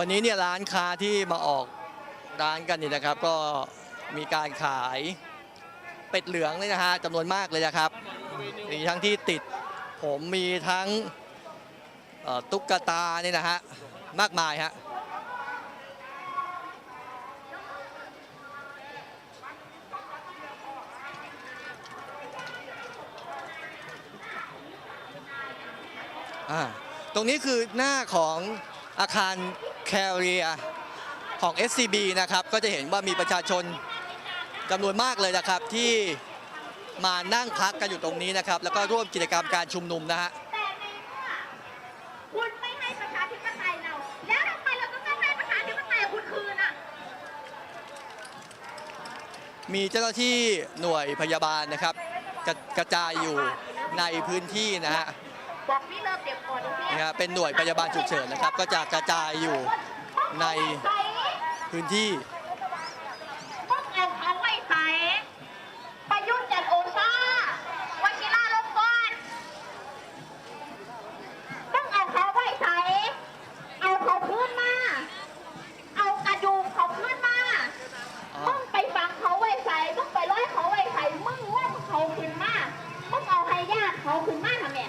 วันนี้เนี่ยร้านค้าที่มาออกร้านกันนี่นะครับ ก็มีการขายเป็ดเหลืองเลยนะฮะจำนวนมากเลยนะครับ มีทั้งที่ติดผมมีทั้งตุ๊กตาเนี่ยนะฮะมากมายฮะตรงนี้คือหน้าของอาคาร แคเรียของ SCB นะครับ ก็จะเห็นว่ามีประชาชนจำนวนมากเลยนะครับที่มานั่งพักกันอยู่ตรงนี้นะครับ แล้วก็ร่วมกิจกรรมการชุมนุมนะฮะแต่ในเมื่อคุณไม่ให้ประชาธิปไตยเรา แล้วทำไมเราต้องให้ประชาธิปไตยคุณคืนอะ มีเจ้าหน้าที่หน่วยพยาบาลนะครับ กระกระจายอยู่ในพื้นที่นะฮะ บอกพี่เลิกเก็บก่อนพี่นี่ฮะเป็นหน่วยพยาบาลฉุกเฉินนะครับ ก็จะกระจายอยู่ในพื้นที่ พวกเอาเขาไว้ใส่ประยุทธ์จันทร์โอชาวันกีฬาลงกรณ์ต้องเอาเขาไว้ใส่เอาเขาขึ้นมา เอากระดูกเขาขึ้นมา อ๋อ มึงไปฟังเขาไว้ใส่มึงไปร้อยเขาไว้ใส่มึงว่ามึงเขาขึ้นมา มึงเอาให้ญาติเขาขึ้นมาทำไม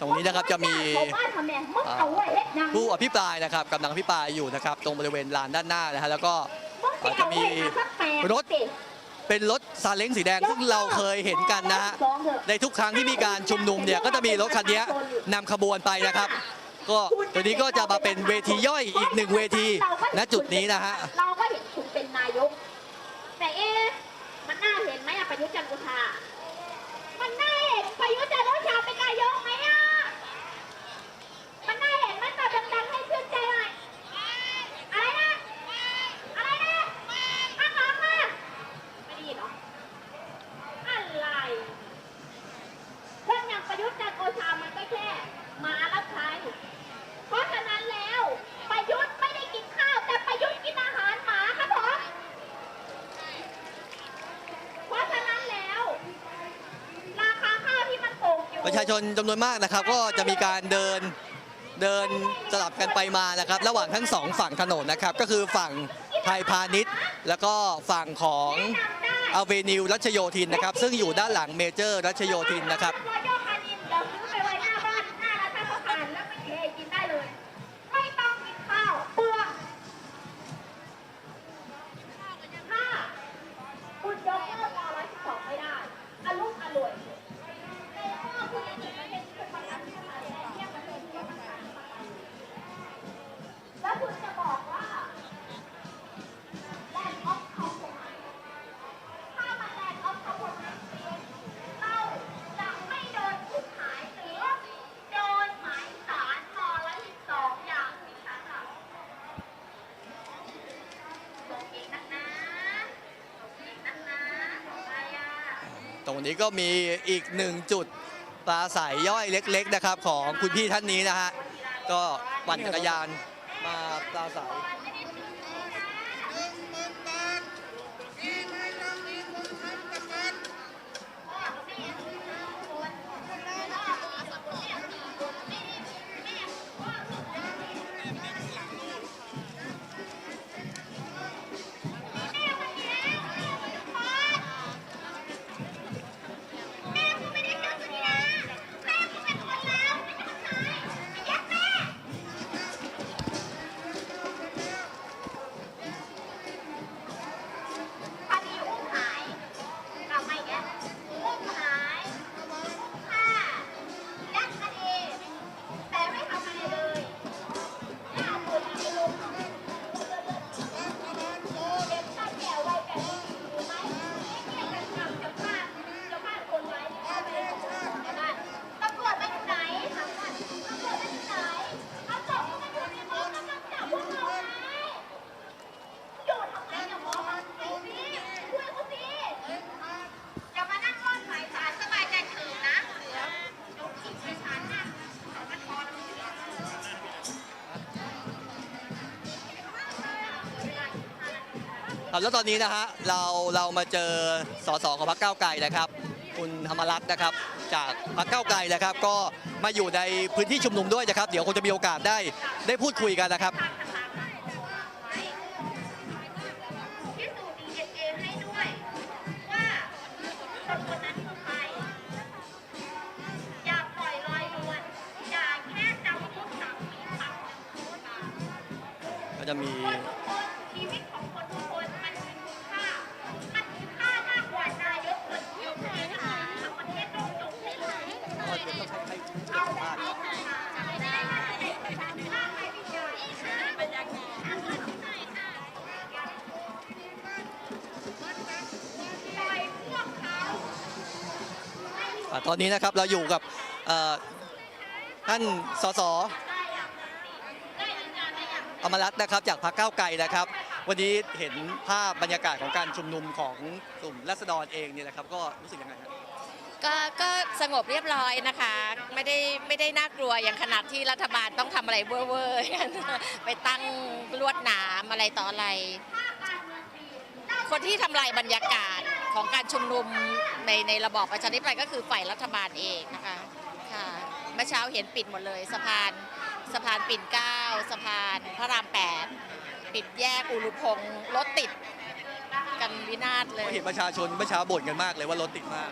ตรง นี้นะครับจะมีเขาบ้านทำไมมึงเอาไว้เฮ็ดหยังผู้อภิปรายนะครับกำลังอภิปรายอยู่นะครับตรงบริเวณลานด้านหน้านะฮะแล้วก็มึงสิเอาไว้หาสักแปดรถสิเป็นรถซาเล้งสีแดงซึ่งเราเคยเห็นกันนะฮะในทุกครั้งที่มีการชุมนุมเนี่ยก็จะมีรถคันนี้นำขบวนไปนะครับ ก็ตัวนี้ก็จะมาเป็นเวทีย่อยอีกหนึ่งเวทีณจุดนี้นะฮะ เราก็เห็นคุณเป็นนายก แต่เอ๊ะมันน่าเห็นไหมอะประยุทธ์จันทร์โอชา มันน่าเห็นประยุทธ์จันทร์โอชาเป็นนายกไหมอะมันน่าเห็นไหมตอบดังๆให้ชื่นใจหน่อยอะไรนะ อะไรนะข้างหลังอะไม่ได้ยินเหรอ อะไร คนอย่างประยุทธ์จันทร์โอชา มันก็แค่มารับใช้ เพราะฉะนั้นแล้วประยุทธ์ไม่ได้กินข้าว แต่ประยุทธ์กินอาหารหมาครับผมเพราะฉะนั้นแล้ว ราคาข้าวที่มันตกอยู่ ประ ชาชนจำนวนมากนะครับ ก็จะมีการเดินเดินสลับกันไปมานะครับ ระหว่างทั้งสองฝั่งถนนนะครับ ก็คือฝั่งไทยพาณิชย์ แล้วก็ฝั่งของอเวนิวรัชโยธินนะครับ ซึ่งอยู่ด้านหลังเมเจอร์รัชโยธินนะครับ นี้ก็มีอีกหนึ่งจุดปลาใสย่อยเล็ก ๆ นะครับ ของคุณพี่ท่านนี้นะฮะก็ปั่นจักรยานมาปลาใส ครับแล้วตอนนี้นะฮะเราเรามาเจอสสของพรรคก้าวไกลนะครับ คุณธรรมรักษ์นะครับ จากพรรคก้าวไกลนะครับ ก็มาอยู่ในพื้นที่ชุมนุมด้วยนะครับ เดี๋ยวคงจะมีโอกาสได้ได้พูดคุยกันนะครับ ก็จะมี ตอนนี้นะครับเราอยู่กับท่านสสอมรัตน์นะครับจากพรรคก้าวไกลนะครับ วันนี้เห็นภาพบรรยากาศของการชุมนุมของกลุ่มรัษฎรเองเนี่ยนะครับก็รู้สึกยังไงครับก็ก็สงบเรียบร้อยนะคะ ไม่ได้ไม่ได้น่ากลัวอย่างขนาดที่รัฐบาลต้องทำอะไรเว่อร์ไปตั้งลวดหนามอะไรต่ออะไร คนที่ทำลายบรรยากาศ ของการชุมนุมในในระบอบประชาธิปไตยก็คือฝ่ายรัฐบาลเองนะคะค่ะเมื่อเช้าเห็นปิดหมดเลยสะพานสะพานปิ่นเกล้าสะพานพระรามแปดปิดแยกอุรุพงษ์รถติดกันวินาศเลก็ยเห็นประชาชนเมื่อเช้าบ่นกันมากเลยว่ารถติดมาก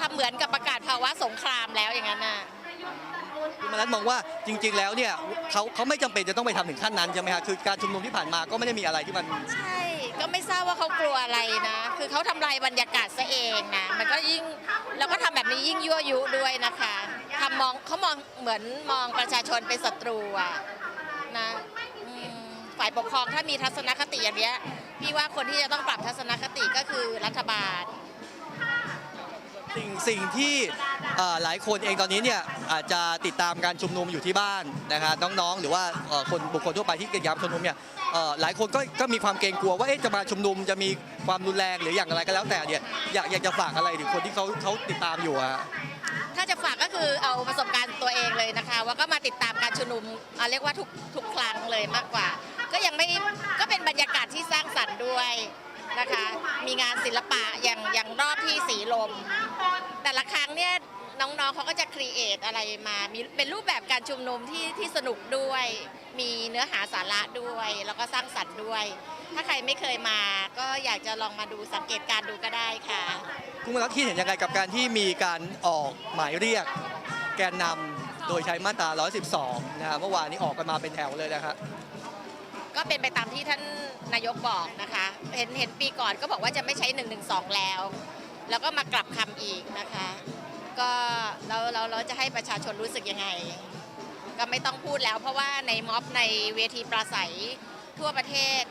ทำเหมือนกับประกาศภาวะสงครามแล้วอย่างนั้นน่ะคุณมนัสมองว่าจริง ๆ แล้วเนี่ยเขาเขาไม่จำเป็นจะต้องไปทำถึงขั้นนั้นใช่ไหมครับคือการชุมนุมที่ผ่านมาก็ไม่ได้มีอะไรที่มันใช่ ก็ไม่ทราบว่าเขากลัวอะไรนะ คือเขาทำลายบรรยากาศซะเองนะ มันก็ยิ่งแล้วก็ทำแบบนี้ยิ่งยั่วยุด้วยนะคะทำมองเขามองเหมือนมองประชาชนเป็นศัตรูอะนะอืมฝ่ายปกครองถ้ามีทัศนคติอย่างเนี้ยพี่ว่าคนที่จะต้องปรับทัศนคติก็คือรัฐบาล สิ่งสิ่งที่เอ่อหลายคนเองตอนนี้เนี่ยอาจจะติดตามการชุมนุมอยู่ที่บ้านนะครับน้องๆ หรือว่าเอ่อคนบุคคลทั่วไปที่เกิจกรรมชุมนุมเนี่ย หลายคนก็ก็มีความเกรงกลัวว่าจะมาชุมนุมจะมีความรุนแรงหรืออย่างไรก็แล้วแต่เนี่ยอยากอยากจะฝากอะไรถึงคนที่เขาเขาติดตามอยู่อะถ้าจะฝากก็คือเอาประสบการณ์ตัวเองเลยนะคะ ว่าก็มาติดตามการชุมนุมเรียกว่าทุกทุกครั้งเลยมากกว่า ก็ยังไม่ก็เป็นบรรยากาศที่สร้างสรรค์ด้วยนะคะ มีงานศิลปะอย่างอย่างรอบที่สีลม แต่ละครั้งเนี่ย น้องๆเขาก็จะครีเอทอะไรมามีเป็นรูปแบบการชุมนุมที่ที่สนุกด้วย มีเนื้อหาสาระด้วย แล้วก็สร้างสรรค์ด้วย ถ้าใครไม่เคยมา ก็อยากจะลองมาดูสังเกตการณ์ดูก็ได้ค่ะ คุณมนัสคิดเห็นยังไงกับการที่มีการออกหมายเรียก แกนนำโดยใช้มาตรา 112 นะฮะเมื่อวานนี้ออกกันมาเป็นแถวเลยนะครับ ก็เป็นไปตามที่ท่านนายกบอกนะคะ เห็นเห็นปีก่อนก็บอกว่าจะไม่ใช้1นึแล้ว แล้วก็มากลับคำอีกนะคะ ก็เราเราเราจะให้ประชาชนรู้สึกยังไง ก็ไม่ต้องพูดแล้ว เพราะว่าในม็อบในเวทีปราศัยทั่วประเทศ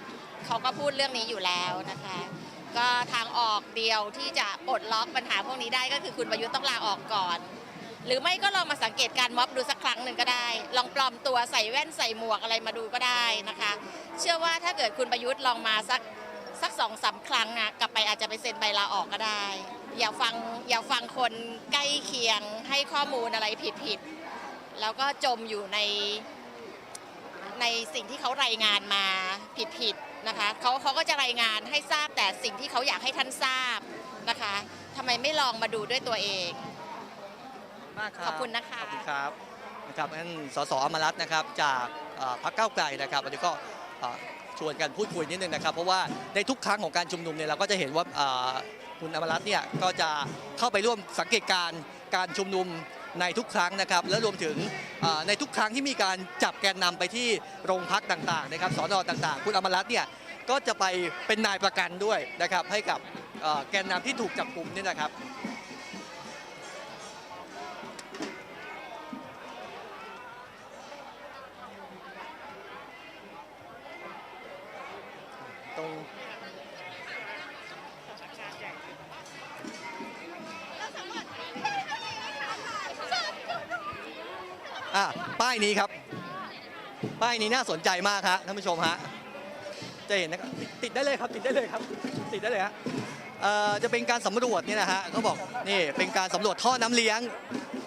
เขาก็พูดเรื่องนี้อยู่แล้วนะคะ ก็ทางออกเดียวที่จะปลดล็อกปัญหาพวกนี้ได้ก็คือคุณประยุทธ์ต้องลาออกก่อน หรือไม่ก็ลองมาสังเกตการม็อบดูสักครั้งหนึ่งก็ได้ ลองปลอมตัวใส่แว่นใส่หมวกอะไรมาดูก็ได้นะคะ เชื่อว่าถ้าเกิดคุณประยุทธ์ลองมาสักสักสองสามครั้งนะกลับไปอาจจะไปเซ็นใบลาออกก็ได้ อย่าฟังอย่าฟังคนใกล้เคียงให้ข้อมูลอะไรผิดผิดๆแล้วก็จมอยู่ในในสิ่งที่เขารายงานมาผิดผิดๆนะคะเขาเขาก็จะรายงานให้ทราบแต่สิ่งที่เขาอยากให้ท่านทราบนะคะทำไมไม่ลองมาดูด้วยตัวเอง มากครับขอบคุณนะคะ ขอบคุณครับนะครับนั่นสสอมรัตน์นะครับจากเอ่อพรรคก้าวไกลนะครับวันนี้ก็เอ่อชวนกันพูดคุยนิดนึงนะครับ เพราะว่าในทุกครั้งของการชุมนุมเนี่ยเราก็จะเห็นว่าเอ่อ คุณอมรัตน์เนี่ยก็จะเข้าไปร่วมสังเกตการณ์การชุมนุมในทุกครั้งนะครับ และรวมถึงในทุกครั้งที่มีการจับแกนนำไปที่โรงพักต่างๆนะครับสอนอต่างๆ คุณอมรัตน์เนี่ยก็จะไปเป็นนายประกันด้วยนะครับ ให้กับแกนนำที่ถูกจับกลุ่มเนี่ยนะครับตรง อะป้ายนี้ครับ ป้ายนี้น่าสนใจมากฮะท่านผู้ชมฮะจะเห็นนะครับติดได้เลยครับติดได้เลยครับ ติดได้เลยฮะเอ่อจะเป็นการสำรวจเนี่ยนะฮะเขาบอกนี่เป็นการสำรวจท่อน้ำเลี้ยง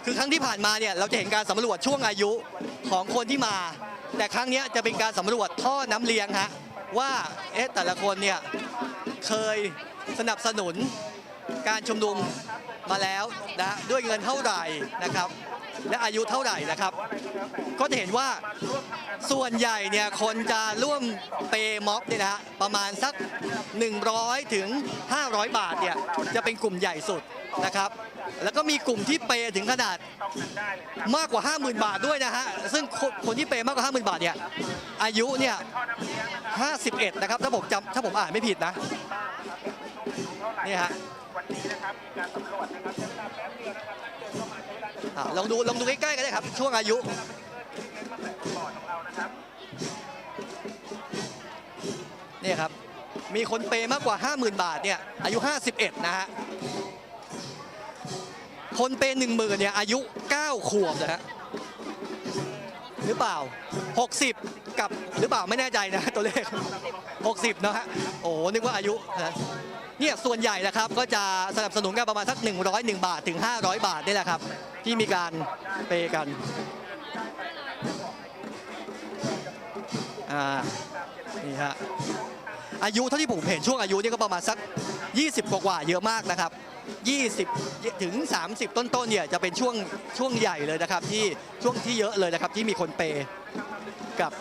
คือครั้งที่ผ่านมาเนี่ยเราจะเห็นการสำรวจช่วงอายุของคนที่มา แต่ครั้งนี้จะเป็นการสำรวจท่อน้ำเลี้ยงฮะว่าเอ๊ะแต่ละคนเนี่ยเคยสนับสนุนการชุมนุมมาแล้วนะด้วยเงินเท่าไหร่นะครับ และอายุเท่าไหร่นะครับ ก็จะเห็นว่าส่วนใหญ่เนี่ยคนจะร่วมเปย์ม็อบเนี่ยนะฮะประมาณสัก 100 ถึง 500 บาทเนี่ยจะเป็นกลุ่มใหญ่สุดนะครับ แล้วก็มีกลุ่มที่เปย์ถึงขนาดมากกว่า 50,000 บาทด้วยนะฮะซึ่งคนคนที่เปย์มากกว่า 50,000 บาทเนี่ยอายุเนี่ย51 นะครับถ้าผมจำถ้าผมอ่านไม่ผิดนะนี่ฮะวันนี้นะครับมีการสำรวจนะครับใช้เวลาแป๊บเดียวนะครับ อะลองดูลองดูใกล้ๆกันได้ครับ ช่วงอายุ เนี่ยครับ มีคนเปย์มากกว่า 50,000 บาทเนี่ยอายุ 51 นะฮะ คนเปย์10,000เนี่ยอายุ 9 ขวบนะฮะหรือเปล่า 60 กับหรือเปล่าไม่แน่ใจนะตัวเลข 60 นะฮะ โอ้นึกว่าอายุนะ เนี่ยส่วนใหญ่นะครับก็จะสนับสนุนกันประมาณสัก 101 บาทถึง 500 บาทนี่แหละครับ ที่มีการเปย์กันอ่านี่ฮะอายุเท่าที่ผมเห็นช่วงอายุนี่ก็ประมาณสัก 20กว่าเยอะมากนะครับ 20 ถึง 30 ต้นๆเนี่ยจะเป็นช่วงช่วงใหญ่เลยนะครับที่ช่วงที่เยอะเลยนะครับที่มีคนเปย์กับ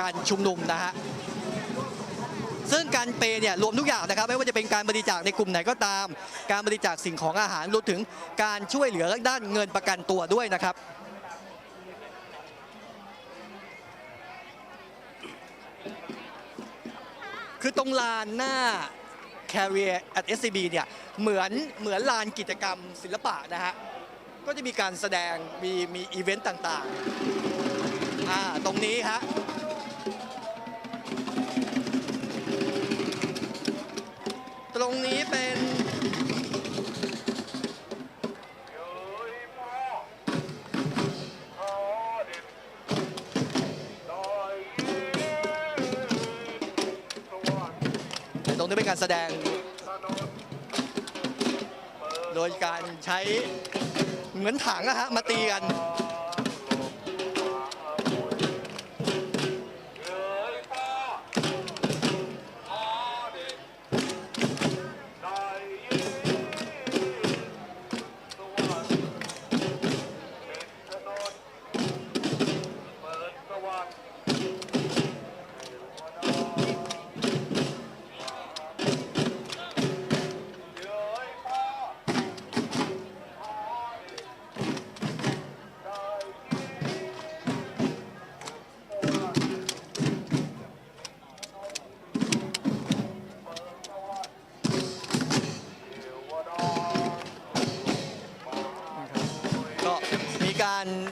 การชุมนุมนะฮะ ซึ่งการเปย์เนี่ยรวมทุกอย่างนะครับ ไม่ว่าจะเป็นการบริจาคในกลุ่มไหนก็ตาม การบริจาคสิ่งของอาหารรวมถึงการช่วยเหลือด้านเงินประกันตัวด้วยนะครับคือตรงลานหน้า Carrier at SCB เนี่ยเหมือนเหมือนลานกิจกรรมศิลปะนะฮะ ก็จะมีการแสดงมีมีอีเวนต์ต่างๆ อ่า ตรงนี้ฮะ รงนี้เป็นตรงนี้เป็นการแสดง โดยการใช้เหมือนถังอะฮะมาตีกัน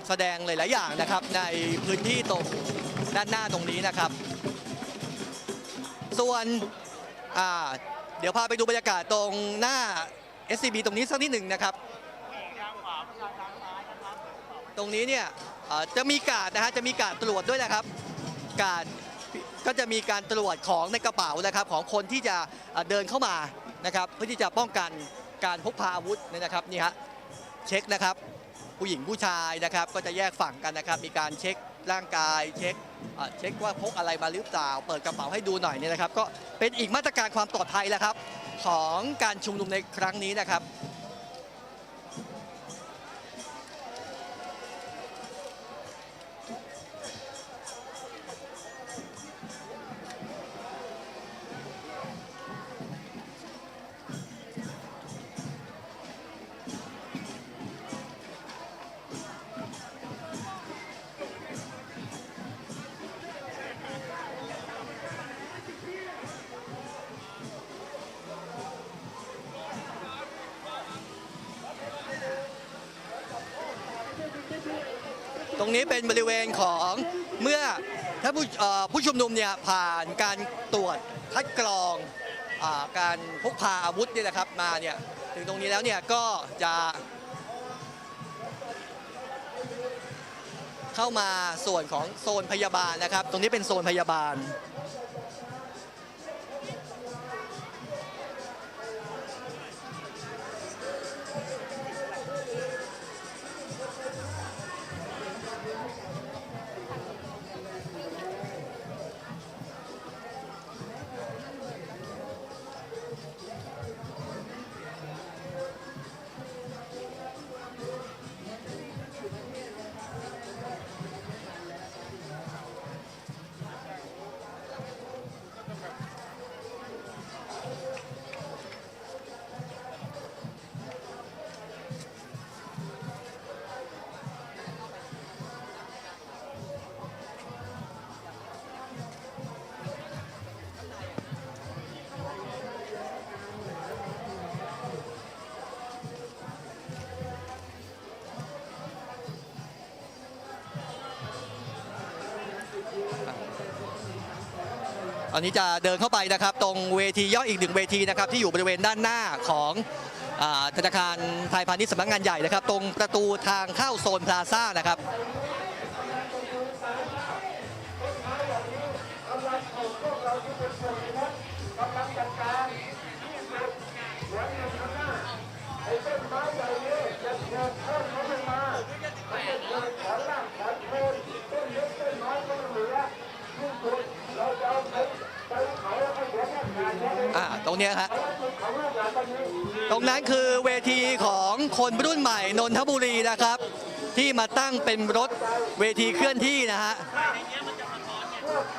แสดงหลาย ๆ อย่างนะครับ ในพื้นที่ตรงด้านหน้าตรงนี้นะครับ ส่วนเดี๋ยวพาไปดูบรรยากาศตรงหน้า SCB ตรงนี้สักนิดหนึ่งนะครับ ตรงนี้เนี่ยจะมีการดนะฮะจะมีการตรวจด้วยนะครับ การก็จะมีการตรวจของในกระเป๋านะครับของคนที่จะเดินเข้ามานะครับ เพื่อที่จะป้องกันการพกพาอาวุธนี่นะครับนี่ฮะเช็คนะครับ ผู้หญิงผู้ชายนะครับก็จะแยกฝั่งกันนะครับ มีการเช็คร่างกายเช็คเช็คว่าพกอะไรมาหรือเปล่า เปิดกระเป๋าให้ดูหน่อยเนี่ยนะครับ ก็เป็นอีกมาตรการความปลอดภัยแล้วครับ ของการชุมนุมในครั้งนี้นะครับ รงนี้เป็นบริเวณของเมื่อถ้าผู้ผู้ชุมนุมเนี่ยผ่านการตรวจคัดกรองอการพกพาอาวุธเนี่ยนะครับมาเนี่ยถึงตรงนี้แล้วเนี่ยก็จะเข้ามาส่วนของโซนพยาบาลนะครับ ตรงนี้เป็นโซนพยาบาล ตอนนี้จะเดินเข้าไปนะครับ ตรงเวทีย่อยอีกหนึ่งเวทีนะครับที่อยู่บริเวณด้านหน้าของธนาคารไทยพาณิชย์สำนักงานใหญ่นะครับ ตรงประตูทางเข้าโซนพลาซ่านะครับ รงเนี้ยครับตรงนั้นคือเวทีของคนรุ่นใหม่นนทบุรีนะครับ ที่มาตั้งเป็นรถเวทีเคลื่อนที่นะฮะ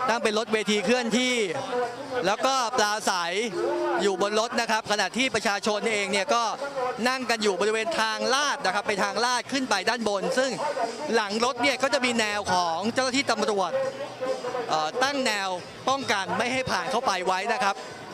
ตั้งเป็นรถเวทีเคลื่อนที่ แล้วก็ปลาใสอยู่บนรถนะครับ ขณะที่ประชาชนเองเนี่ยก็นั่งกันอยู่บริเวณทางลาดนะครับ ไปทางลาดขึ้นไปด้านบน ซึ่งหลังรถเนี่ยก็จะมีแนวของเจ้าหน้าที่ตำรวจตั้งแนวป้องกันไม่ให้ผ่านเข้าไปไว้นะครับ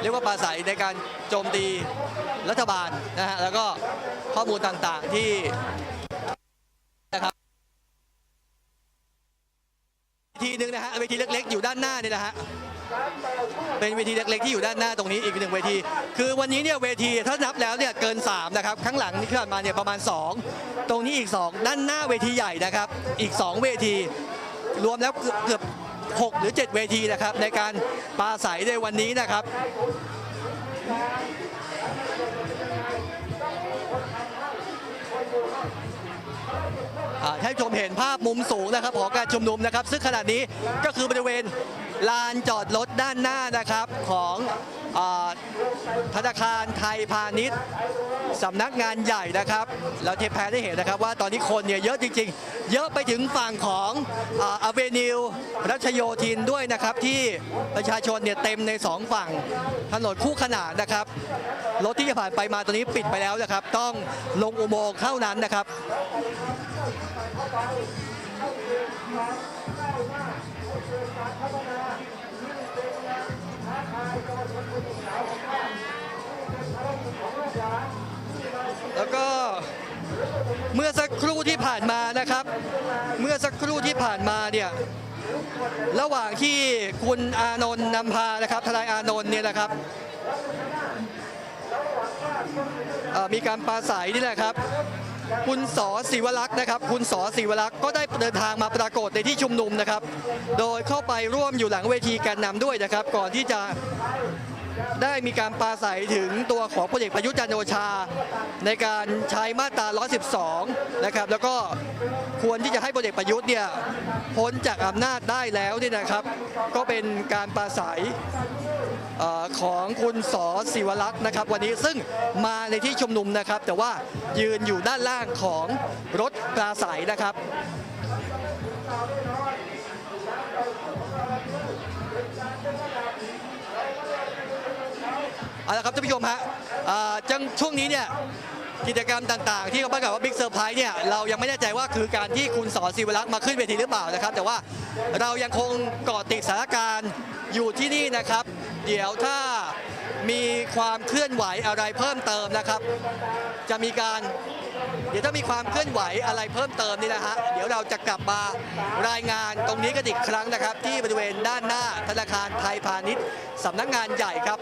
เรียกว่าปราศัยในการโจมตีรัฐบาลนะฮะแล้วก็ข้อมูลต่างๆที่นะครับเวทีหนึ่งนะฮะเวทีเล็กๆ อยู่ด้านหน้านี่แหละฮะเป็นเวทีเล็กๆที่อยู่ด้านหน้าตรงนี้อีกหนึ่งเวที คือวันนี้เนี่ยเวทีถ้านับแล้วเนี่ยเกิน 3 นะครับ ข้างหลังที่ผ่านมาเนี่ยประมาณ 2 ตรงนี้อีก 2 ด้านหน้าเวทีใหญ่นะครับ อีก 2 เวที รวมแล้วเกือบ 6 หรือ 7 เวทีนะครับ ในการปราศัยในวันนี้นะครับให้ชมเห็นภาพมุมสูงนะครับของการชุมนุมนะครับ ซึ่งขณะนี้ก็คือบริเวณลานจอดรถด้านหน้านะครับของ ธนาคารไทยพาณิชย์สำนักงานใหญ่นะครับ เราเทปแพรได้เห็นนะครับว่าตอนนี้คนเนี่ยเยอะจริง ๆ เยอะไปถึงฝั่งของอเวนิวรัชโยธินด้วยนะครับ ที่ประชาชนเนี่ยเต็มในสองฝั่งถนนคู่ขนานนะครับ รถที่จะผ่านไปมาตอนนี้ปิดไปแล้วนะครับ ต้องลงอุโมงค์เท่านั้นนะครับ แล้วก็เมื่อสักครู่ที่ผ่านมานะครับ เมื่อสักครู่ที่ผ่านมาเนี่ยระหว่างที่คุณอานนท์นำพานะครับทนายอานนท์เนี่ยนะครับมีการปราศัยนี่แหละครับ คุณสอศิวลักษ์นะครับ คุณสอศิวลักษ์ก็ได้เดินทางมาปรากฏในที่ชุมนุมนะครับ โดยเข้าไปร่วมอยู่หลังเวทีแกนนำด้วยนะครับ ก่อนที่จะได้มีการปราศัยถึงตัวของพลเอกประยุทธ์จันโอชา ในการใช้มาตรา 112 นะครับ แล้วก็ควรที่จะให้พลเอกประยุทธ์เนี่ยพ้นจากอำนาจได้แล้วเนี่ยนะครับ ก็เป็นการปราศัย ของคุณสอศิวลักษณ์นะครับ วันนี้ซึ่งมาในที่ชุมนุมนะครับ แต่ว่ายืนอยู่ด้านล่างของรถปราศัยนะครับเอาละครับท่านผู้ชมฮะจังช่วงนี้เนี่ยกิจกรรมต่างๆ ที่เขาประกาศว่าบิ๊กเซอร์ไพรส์เนี่ยเรายังไม่แน่ใจว่าคือการที่คุณสอนศิวรักษ์มาขึ้นเวทีหรือเปล่านะครับ แต่ว่าเรายังคงเกาะติดสถานการณ์อยู่ที่นี่นะครับ เดี๋ยวถ้ามีความเคลื่อนไหวอะไรเพิ่มเติมนะครับ จะมีการเดี๋ยวถ้ามีความเคลื่อนไหวอะไรเพิ่มเติมนี่นะฮะเดี๋ยวเราจะกลับมารายงานตรงนี้กันอีกครั้งนะครับ ที่บริเวณด้านหน้าธนาคารไทยพาณิชย์สำนักงานใหญ่ครับ